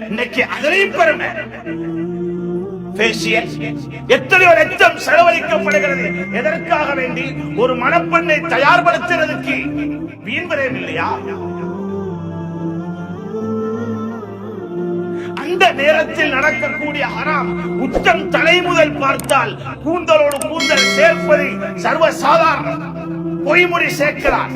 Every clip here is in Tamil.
இன்னைக்கு அதனையும் பெருமை. ஃபேஷியல் எத்தனையோ லட்சம் செலவழிக்கப்படுகிறது. எதற்காக வேண்டி ஒரு மணப்பெண்ணை தயார்படுத்துறதுக்கு வீண் விரயம் இல்லையா? அந்த நேரத்தில் நடக்கக்கூடிய ஹராம் உச்சம் தலை முதல் பார்த்தால் கூந்தலோடு கூந்தல் சேர்ப்பது சர்வசாதாரணம். பொய்மொழி சேர்க்கிறார்.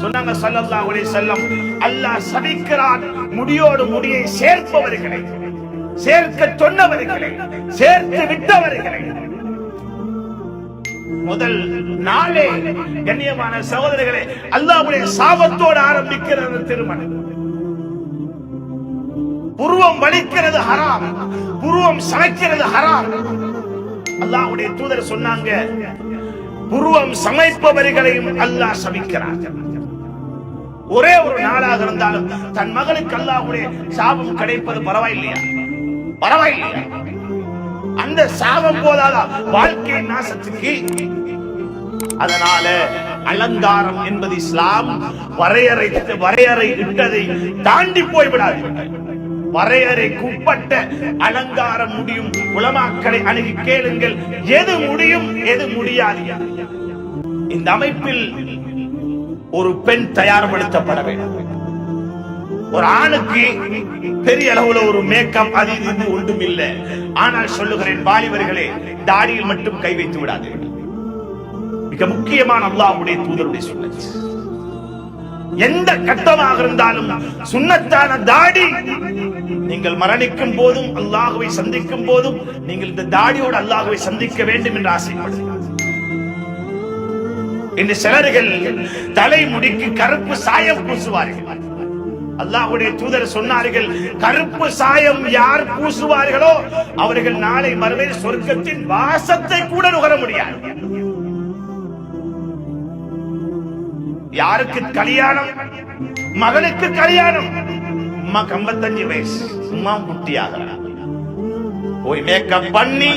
சொன்னாங்க ஸல்லல்லாஹு அலைஹி வஸல்லம் அல்லாஹ் சபிக்கிறான். முடியோடு முடியை சேர்ப்பவர்களை சேர்க்க சொன்னவர்களை சேர்த்து விட்டவர்களை. முதல் நாளே கண்ணியமான சகோதரர்களே அல்லாஹ்வுடைய சாபத்தோடு ஆரம்பிக்கிற திருமணம். புருவம் வலிக்கிறது ஹராம். புருவம் சமைக்கிறது ஹராம். அல்லாஹ்வுடைய தூதர் சொன்னாங்க புருவம் சமைப்பவர்களையும் அல்லாஹ் சபிக்கிறார்கள். ஒரே ஒரு நாளாக இருந்தாலும் தன் மகனுக்கு அல்லாஹ்வுடைய சாபம் கிடைப்பது பரவாயில்லையா? பரவாயில்லையா? அந்த சாபம் போதாதா வாழ்க்கை நாசத்துக்கு? அதனால அலங்காரம் என்பது இஸ்லாம் வரையறை வரையறை இட்டதை தாண்டி போய்விடாது வரையறைக்குட்பட்ட அலங்காரம் முடியும் உலமாக்களை அணுகி கேளுங்கள். எது முடியும் எது முடியாது. இந்த அமைப்பில் ஒரு பெண் தயார்படுத்தப்பட வேண்டும். ஒரு ஆணுக்கு பெரிய அளவுல ஒரு மேக்கப் அது இது ஒன்றும் இல்லை ஆனால் சொல்லுகிறேன் வாலிபர்களே தாடியில் மட்டும் கை வைத்து விடாதீர்கள். மிக முக்கியமான அல்லாஹ்வுடைய தூதருடைய சொன்னது. எந்த கட்டமாக இருந்தாலும் சுண்ணத்தான தாடி நீங்கள் மரணிக்கும் போதும் அல்லாஹுவை சந்திக்கும் போதும் நீங்கள் இந்த தாடியோடு அல்லாஹுவை சந்திக்க வேண்டும் என்று ஆசைப்படுகிறார் இன்று சிலர்கள் தலைமுடிக்கு கருப்பு சாயம் பூசுவார்கள். அல்லாஹுடைய தூதர் சொன்னார்கள் கருப்பு சாயம் யார் பூசுவார்களோ அவர்கள் நாளை மறுமையில் சொர்க்கத்தின் வாசத்தை கூட நுகர முடியாது. யாருக்கு கல்யாணம்? மகனுக்கு கல்யாணம்? அம்மா கம்பத்தஞ்சு வயசு. சும்மா குட்டியாக போய் மேக்கப் பண்ணி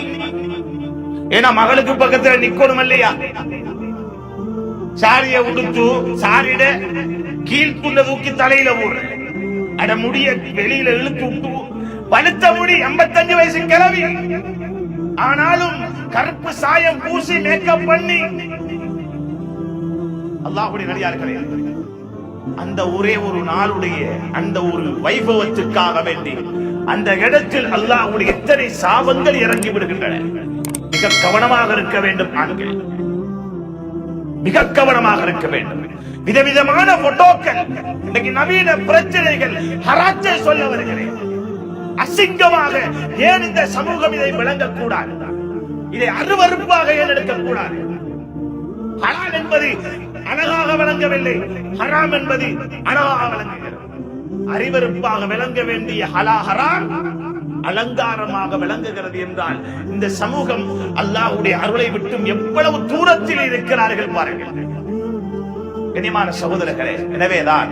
ஏன்னா மகளுக்கு பக்கத்துல நிக்கணும் இல்லையா? சாரிய உடுத்து சாரிட கீழ்குண்ட தூக்கி தலையில போடுற அட முடிய வெளியில இழுத்து விட்டு பழுத்த முடி 85 வயசு கிளவி. ஆனாலும் கருப்பு சாயம் பூசி மேக்கப் பண்ணி அல்லாஹுடைய நடிகார்களே அந்த ஒரே ஒரு நாளுடைய அந்த ஒரு வைபவத்துக்காக வேண்டி அந்த இடத்தில் அல்லாஹுடைய எத்தனை சாபங்கள் இறங்கி விடுகின்றன. மிக கவனமாக இருக்க வேண்டும் ஆண்கள். மிக கவனமாக இருக்க வேண்டும். விதவிதமான போட்டோக்கள் இன்னைக்கு நவீன பிரச்சனைகள் ஹராச்சை சொல்ல வருகிறேன். அசிங்கமாக ஏன் இந்த சமூகம் இதை விளங்கக்கூடாது? இதை அருவறுப்பாக ஏன் எடுக்கக்கூடாது? ஹலால் என்பது அழகாக விளங்கவில்லை. ஹராம் என்பது அழகாக விளங்குகிறது. அறிவருப்பாக விளங்க வேண்டிய ஹலா ஹராம் அலங்காரமாக விளங்குகிறது என்றால் இந்த சமூகம் அல்லாஹுடைய அருளை விட்டும் எவ்வளவு தூரத்தில் இருக்கிறார்கள் பாருங்கள். கனிமான சகோதரர்களே எனவேதான்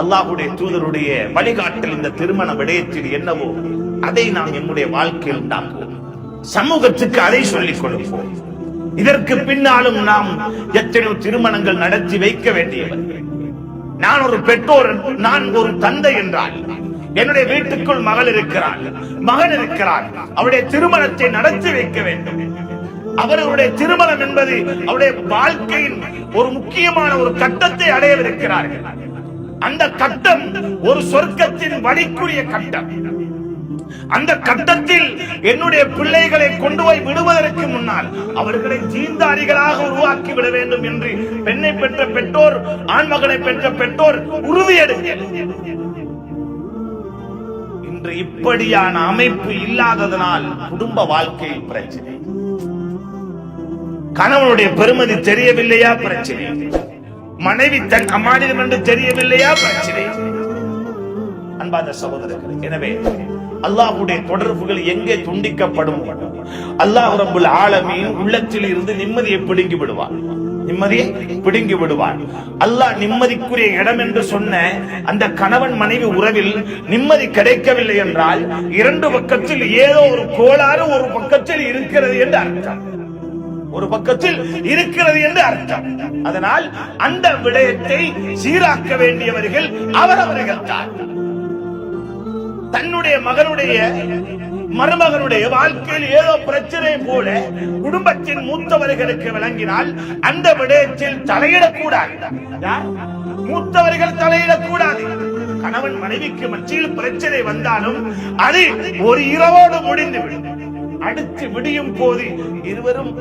அல்லாஹ்வுடைய தூதருடைய வழிகாட்டில் இந்த திருமண விடயத்தில் என்னவோ அதை நாம் என்னுடைய வாழ்க்கையில் உண்டாக்குவோம். சமூகத்துக்கு அதை சொல்லிக் கொடுப்போம். இதற்கு பின்னாலும் நாம் எத்தனையோ திருமணங்கள் நடத்தி வைக்க வேண்டியவர். நான் ஒரு பெற்றோர் நான் ஒரு தந்தை என்றால் என்னுடைய வீட்டுக்குள் மகள் இருக்கிறாள் மகன் இருக்கிறார் அவருடைய திருமணத்தை நடத்தி வைக்க வேண்டும். அவர்களுடைய திருமணம் என்பது அவருடைய வாழ்க்கையின் ஒரு முக்கியமான ஒரு கட்டத்தை அடையவிருக்கிறார்கள். அந்த கட்டம் ஒரு சொர்க்கத்தின் வழிக்குரிய கட்டம். அந்த கட்டத்தில் என்னுடைய பிள்ளைகளை கொண்டு போய் விடுவதற்கு முன்னால் அவர்களை ஜீந்தாரிகளாக உருவாக்கி விட வேண்டும் என்று பெண்ணை பெற்ற பெற்றோர் ஆண்மகனை பெற்ற பெற்றோர் உறுதியெடுங்க இன்று இப்படியான அமைப்பு இல்லாததனால் குடும்ப வாழ்க்கையில் பிரச்சனை. கணவனுடைய பெருமதி தெரியவில்லையா? பிரச்சனை. மனைவி தன் அம்மானிடம் என்று தெரியவில்லையா? பிரச்சனை. அன்பாத சகோதரர்கள் எனவே அல்லாஹ்வுடைய தொடர்புகள் எங்கே துண்டிக்கப்படும்? அல்லாஹ் ரபுல் ஆலமியின் உள்ளத்தில் இருந்து நிம்மதியை பிடுங்கி விடுவான். நிம்மதியை பிடுங்கி விடுவான். அல்லாஹ் நிம்மதிக்குரிய இடம் என்று சொன்ன அந்த கணவன் மனைவி உறவில் நிம்மதி கிடைக்கவில்லை என்றால் இரண்டு பக்கத்தில் ஏதோ ஒரு கோளாறு ஒரு பக்கத்தில் இருக்கிறது என்று அர்த்தம். ஒரு பக்கத்தில் இருக்கிறது என்று அர்த்தம். அதனால் அந்த விடயத்தை சீராக்க வேண்டியவர்கள் அவரவர்கள் தான். தன்னுடைய மகனுடைய மருமகனுடைய வாழ்க்கையில் ஏதோ பிரச்சனை போல குடும்பத்தின் மூத்தவர்களுக்கு விளங்கினால் அந்த விடயத்தில் தலையிடக்கூடாது. மூத்தவர்கள் தலையிடக்கூடாது. கணவன் மனைவிக்கு மத்தியில் பிரச்சனை வந்தாலும் அது ஒரு இரவோடு முடிந்துவிடும். அடுத்து விடியும் போது இருவரும்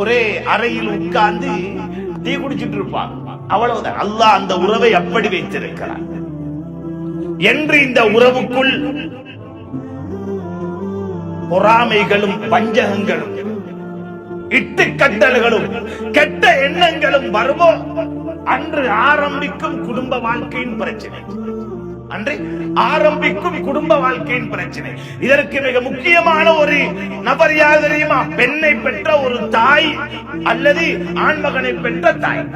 ஒரே அறையில் உட்கார்ந்து டீ குடிச்சிட்டு இருப்பாங்க. அவ்வளவுதான். அல்லாஹ் அந்த உறவை அப்படி வைத்திருக்கிறான். என்று இந்த உறவுக்குள் பொறாமைகளும் பஞ்சகங்களும் இட்டுக்கட்டல்களும் கெட்ட எண்ணங்களும் வருமோ? அன்று ஆரம்பிக்கும் குடும்ப வாழ்க்கையின் பிரச்சனை. அன்று ஆரம்பிக்கும் குடும்ப வாழ்க்கையின் பிரச்சனை. இதற்கு மிக முக்கியமான ஒரு நபர் யார் தெரியுமா பெண்ணை பெற்ற ஒரு தாய் அல்லது ஆண்மகனை பெற்ற தாய்.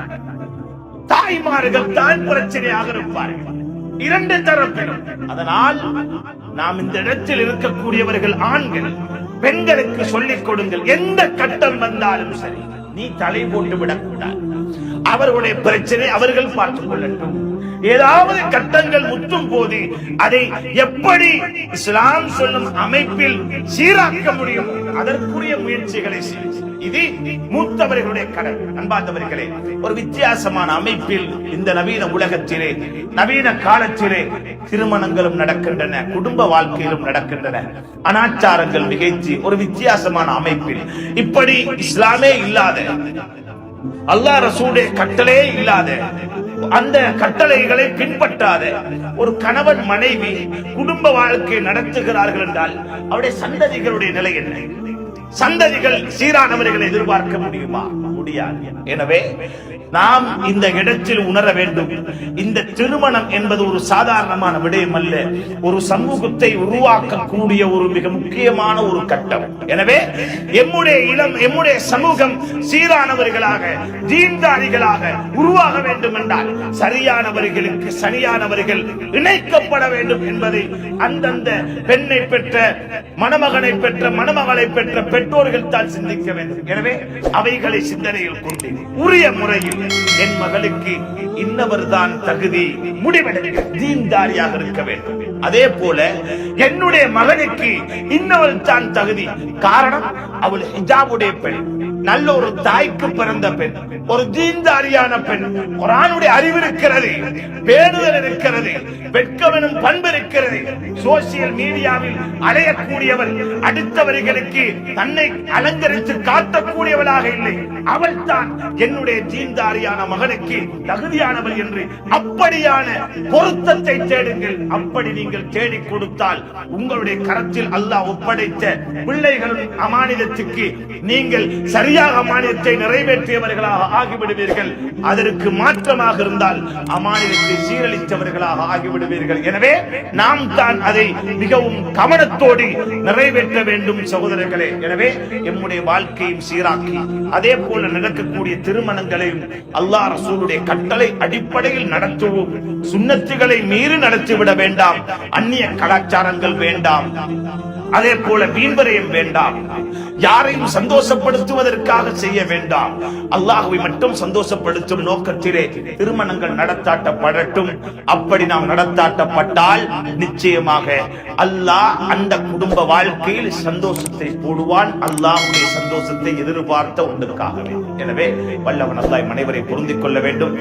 தாய்மார்கள் தான் பிரச்சனையாக இருப்பார்கள். இரண்டு தரப்பிலும் அதனால் நாம் இந்த இடத்தில் இருக்கக்கூடியவர்கள் ஆண்கள் பெண்களுக்கு சொல்லிக் கொடுங்கள் எந்த கட்டம் வந்தாலும் சரி நீ தலை போட்டு விடக்கூடாது. அவர்களுடைய பிரச்சனை அவர்கள் பார்த்துக் கொள்ளட்டும். ஏதாவது கட்டங்கள் முற்றும் போது அதை எப்படி இஸ்லாம் சொல்லும் அமைப்பில் சீராக்க முடியும்? அதற்குரிய முயற்சிகளை செய். இது மூத்தவர்களுடைய கடல் அன்பார்ந்தவர்களே ஒரு வித்தியாசமான அமைப்பில் இந்த நவீன உலகத்திலே நவீன காலத்திலே திருமணங்களும் நடக்கின்றன குடும்ப வாழ்க்கையிலும் நடக்கின்றன. அனாச்சாரங்கள் மிகைத்து ஒரு வித்தியாசமான அமைப்பில். இப்படி இஸ்லாமே இல்லாத அல்லாஹ் ரசூடைய கட்டளே இல்லாத அந்த கட்டளைகளை பின்பற்றாத ஒரு கணவன் மனைவி குடும்ப வாழ்க்கை நடத்துகிறார்கள் என்றால் அவருடைய சந்ததிகளுடைய நிலை என்ன? சந்ததிகள் சீரானவர்களை எதிர்பார்க்க முடியுமா? முடியாது எனவே நாம் இந்த இடத்தில் உணர வேண்டும். இந்த திருமணம் என்பது ஒரு சாதாரணமான விடயம் அல்ல. ஒரு சமூகத்தை உருவாக்கக்கூடிய ஒரு மிக முக்கியமான ஒரு கட்டம். எனவே எம்முடைய இளம் எம்முடைய சமூகம் சீரானவர்களாக தீன்தாரிகளாக உருவாக வேண்டும் என்றால் சரியானவர்களுக்கு சரியானவர்கள் இணைக்கப்பட வேண்டும் என்பதை அந்தந்த பெண்ணை பெற்ற மணமகனை பெற்ற மணமகளை பெற்ற பெற்றோர்கள் தான் சிந்திக்க வேண்டும். எனவே அவைகளை சிந்தனை சிந்தனையில் கொண்டு உரிய முறையில் என் மகளுக்கு இன்னவர்தான் தகுதி முடிவெடுக்க தீன்தாரியாக இருக்க வேண்டும். அதே போல என்னுடைய மகனுக்கு இன்னவள் தான் தகுதி. காரணம் அவள் ஹிஜாபுடைய பெண். நல்ல ஒரு தாய்க்கு பிறந்த பெண். ஒரு தீந்தாரியான பெண். குரானுடைய அறிவு இருக்கிறது பேணுதல் இருக்கிறது வெட்கவனும் பண்பு இருக்கிறது. சோசியல் மீடியாவில் அலையக்கூடியவள் அடுத்தவர்களுக்கு தன்னை அலங்கரித்து காட்டக்கூடியவளாக இல்லை. அவள் தான் என்னுடைய தீன்தாரியான மகனுக்கு தகுதியானவள் என்று அப்படியான பொருத்தத்தை தேடுங்கள். அப்படி நீங்கள் தேடி கொடுத்தால் உங்களுடைய கரத்தில் அல்லாஹ் ஒப்படைத்த பிள்ளைகளின் அமானிதத்துக்கு நீங்கள் சரியாக அமானியத்தை நிறைவேற்றியவர்களாக ஆகிவிடுவீர்கள். அதற்கு மாற்றமாக இருந்தால் அமானியத்தை சீரழித்தவர்களாக ஆகிவிடுவீர்கள். எனவே நாம் தான் அதை மிகவும் கவனத்தோடு நிறைவேற்ற வேண்டும் சகோதரர்களே. எனவே எம்முடைய வாழ்க்கையும் சீராக்கி அதே போல நடக்கக்கூடிய திருமணங்களையும் அல்லாஹ் ரசூலுடைய கட்டளை அடிப்படையில் நடத்துவோம். சுண்ணத்துகளை மீறி நடத்திவிட வேண்டாம். அந்நிய கலாச்சாரங்கள் வேண்டாம். அதே போல வீண்வரையும் வேண்டாம். யாரையும் சந்தோஷப்படுத்துவதற்காக செய்ய வேண்டாம். அல்லாஹுவை மட்டும் சந்தோஷப்படுத்தும் நோக்கத்திலே திருமணங்கள் நடத்தாட்டப்படட்டும். அப்படி நாம் நடத்தாட்டப்பட்டால் நிச்சயமாக அல்லாஹ் அந்த குடும்ப வாழ்க்கையில் சந்தோஷத்தை போடுவான். அல்லாஹுடைய சந்தோஷத்தை எதிர்பார்த்த ஒன்றுக்காகவே. எனவே வல்லவன் அல்லாய் மனைவரை பொருந்திக் கொள்ள வேண்டும்.